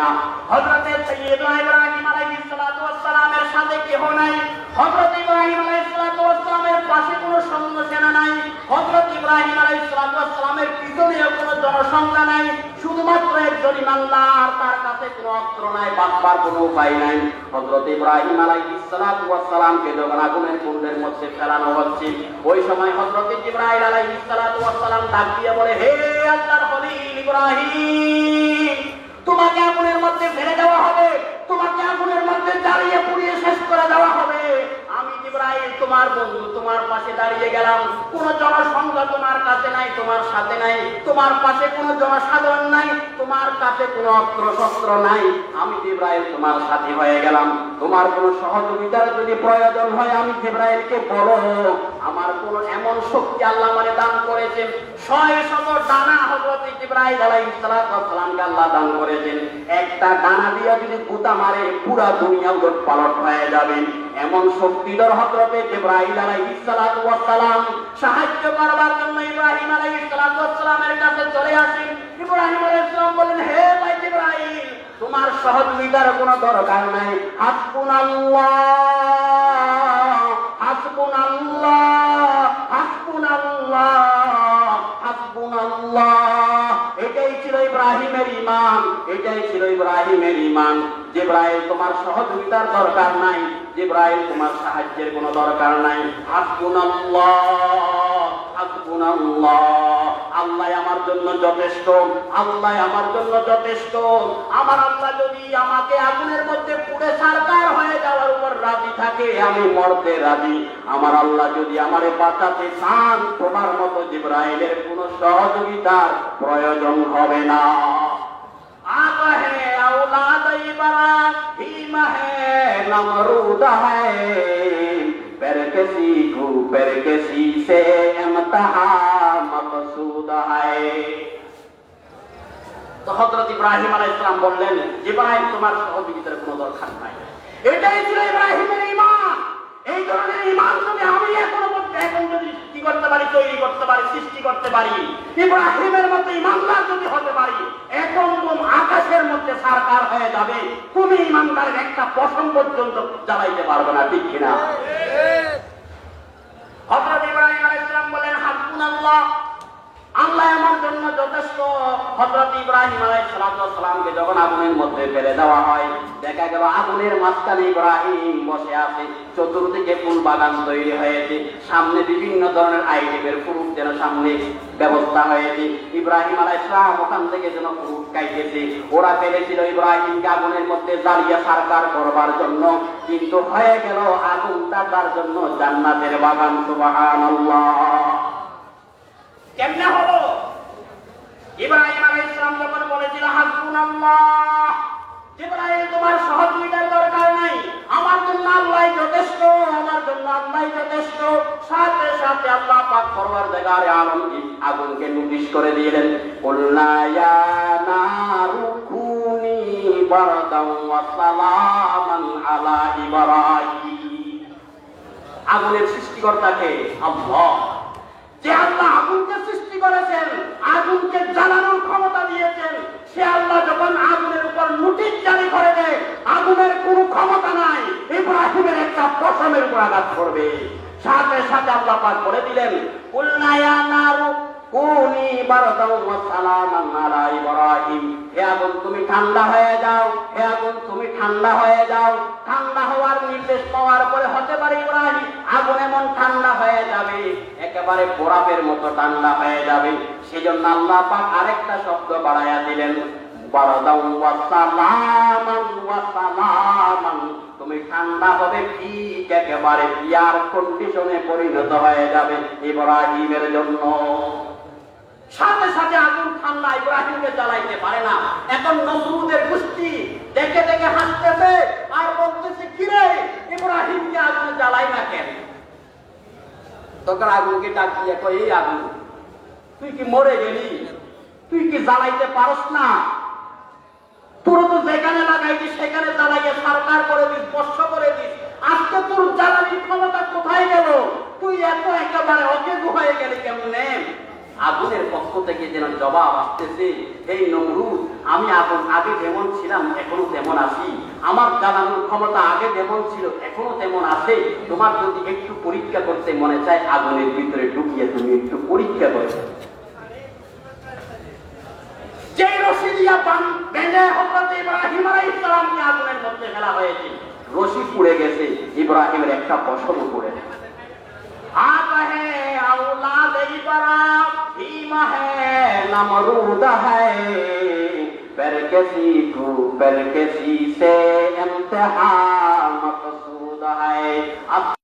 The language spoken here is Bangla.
না। হযরতে সাইয়্যিদুনা ইব্রাহিম আলাইহিস সালাতু ওয়াস সালামের সাথে কেহ নাই। হযরত ইব্রাহিম আলাইহিস সালাতু ওয়াস সালামের পাশে কোনো সৈন্য সেনা নাই। হযরত ইব্রাহিম আলাইহিস সালাতু ওয়াস সালামের পিছনেও কোনো জনসংখ্যা নাই। শুধুমাত্র একজন ইমানদার তার কাছে কোনো অস্ত্র নাই, বাঁচবার কোনো উপায় নাই। হযরত ইব্রাহিম আলাইহিস সালাতু ওয়াস সালামকে যখন আগুনের কুণ্ডের মধ্যে ফেলানো হচ্ছে, ওই সময় হযরত ইব্রাহিম আলাইহিস সালাতু ওয়াস সালাম ডাক দিয়ে বলে, হে আল্লাহর খলিল ইব্রাহিম! তোমাকে আগুনের মধ্যে ফেলে দেওয়া হবে। তোমাকে আগুনের মধ্যে জ্বালিয়ে পুড়িয়ে শেষ করে দেওয়া হবে। আমি জিব্রাইল, তোমার বন্ধু, তোমার পাশে দাঁড়িয়ে গেলাম। কোনো জনসংখ্যা তোমার কাছে নাই, তোমার সাথে নাই। তোমার পাশে কোনো জনসাধারণ নাই, তোমার কাছে কোনো অস্ত্র শস্ত্র নাই। আমি জিব্রাইল, তোমার সাথী হয়ে গেলাম। তোমার কোনো সহযোগিতার যদি প্রয়োজন হয়, আমি জিব্রাইলকে বলো। আমার কোনো এমন শক্তি আল্লাহ মানে দান করেছেন। ছয় শত ডানা হযরত ইব্রাহিম আলাইহিস সালামকে আল্লাহ দান করেছেন। একটা ডানা দিয়ে যদি গুতা মারে, পুরা দুনিয়া উলট পালট হয়ে যাবে। এমন শক্তিধর হযরত ইব্রাহিম আলাইহিস সালাম সাহায্য করবার জন্য ইব্রাহিম আলাইহিস সালামের কাছে চলে আসেন। ইব্রাহিম আলাইহিস সালাম বলেন হে ভাই ইব্রাহিম, তোমার সহযোগিতার কোনো দরকার নাই। হাসবুনাল্লাহ। এটাই ছিল ইব্রাহিমের ইমান এটাই ছিল ইব্রাহিমের যে জিব্রাইল তোমার সহযোগিতার দরকার নাই। জিব্রাইল তোমার সাহায্যের কোনো দরকার নাই। আল্লাহ আমার জন্য যথেষ্ট, আল্লাহ আমার জন্য যথেষ্ট। আমার আল্লাহ যদি আমাকে আগুনের মধ্যে পুড়ে সারকার হয়ে যাওয়ার উপর রাজি থাকে, আমি মরতে রাজি। আমার আল্লাহ যদি আমারে বাঁচাতে চান, তোমার মতো জিব্রাইলের কোনো সহযোগিতার প্রয়োজন হবে না। आग है औलाद इब्राहिम है नमरूद है पर किसी को पर किसी से इम्तिहा मकसूद है তো হযরত ইব্রাহিম আলাইহিস সালাম বললেন ইব্রাহিম তোমার সহযোগিতার কোনো দরকার নাই এটাই ছিল ইব্রাহিমের ঈমান এই ধরনের ঈমান যদি আমি এখনো মধ্যে এখন যদি কি করতে পারি তৈরি করতে পারি সৃষ্টি করতে পারি ইব্রাহিমের মতো ঈমানদার যদি হতে তুমি ইমানদারের একটা পশম পর্যন্ত জ্বালাইতে পারবে না ঠিক কিনা? হঠাৎ ইব্রাহিম আলাইহিস সালাম বলেন হাসবুনাল্লাহ। সামনে বিভিন্ন ধরনের আইটেমের ফ্রুট যেন সামনে ব্যবস্থা হয়েছে। ইব্রাহিম আলাইহিস সালাম ওখান থেকে যেন ফ্রুট খাইতেছে। ওরা ফেলেছিল ইব্রাহিমকে আগুনের মধ্যে জ্বালিয়ে সারকার করবার জন্য। কিন্তু হয়ে গেল আগুনটা তার জন্য জান্নাতের বাগান, সুবহানাল্লাহ। কেমনে হলো? ইব্রাহিম আলাইহিস সালাম যখন বলেছিল, হাসবুনাল্লাহ ইব্রাহিম তোমার সহযোগিতার দরকার নাই। আমার জন্য আল্লাহ যথেষ্ট, আমার জন্য আল্লাহ যথেষ্ট। সাথে সাথে আল্লাহ পাক করবার জায়গায় আলম আগুনকে নোটিশ করে দিলেন নারু কুনি বারদান ওয়া সালামান আলা ইব্রাহিম। আগুনের সৃষ্টিকর্তাকে আল্লাহ। যে আল্লাহ আগুনকে সৃষ্টি করেছেন, আগুনকে জ্বালানোর ক্ষমতা দিয়েছেন। সে আল্লাহ যখন আগুনের উপর নোটিশ জারি করে দেয়, আগুনের কোনো ক্ষমতা নাই, ইব্রাহিমের একটা পশমের উপর আঘাত করবে। সাথে সাথে আল্লাহ পাক বলে দিলেন কুলনায়া নারু, কুনি বারদাও ওয়া আলা ইব্রাহিম। হে আগুন, তুমি ঠান্ডা হয়ে যাও, হে আগুন, তুমি ঠান্ডা হয়ে যাও। ঠান্ডা হওয়ার নির্দেশ পাওয়ার পরে হতে পারে ইব্রাহিম, আগুন এমন ঠান্ডা হয়ে যাবে। একেবারে বরফের মতো ঠান্ডা হয়ে যাবে। সেজন্য আল্লাহ পাক আরেকটা শব্দ বাড়াইয়া দিলেন তুমি ঠান্ডা হবে, ঠিক একেবারে কন্ডিশনে পরিণত হয়ে যাবে জন্য। সাথে সাথে আগুন ঠান্ডা ইব্রাহিমকে পারে না। এখন দেখে দেখে হাসতেছে, আর বলতেছে, কিরে, ইব্রাহিমকে আগুন জ্বালাই না কেন? তখন আগুনকে ডাক দিয়ে কই এই আগুন, তুই কি মরে গেলি? তুই কি জ্বালাইতে পারস না? তোর তো যেখানে লাগাইছিস, সেখানে জ্বালাইয়ে সরকার করে দিস, বর্ষ করে দিস। আজকে তোর জ্বালানির ক্ষমতা কোথায় গেল? তুই এত একেবারে অকেজু হয়ে গেলি কেমনে? আগুনের পক্ষ থেকে যেন জবাব আসতেছে, এই নমরুদ, আমি আগুন, আগে যেমন ছিলাম, এখনও তেমন আছি। আমার জ্বালানোর ক্ষমতা আগে যেমন ছিল এখনো তেমন আছে তোমার যদি একটু পরীক্ষা করতে মনে চায় আগুনের ভিতরে ঢুকিয়ে তুমি একটু পরীক্ষা করো যে রশি দিয়া পান বেঁধে হজরত ইব্রাহিম আলাইহিস সালামকে আগুনের মধ্যে ফেলা হয়েছে রশি পুড়ে গেছে ইব্রাহিমের একটা ফসলও পুড়ে গেছে आप है औलाद इब्राहिम है नमरूद है کسی کو پر کسی سے امتحان مقصود ہے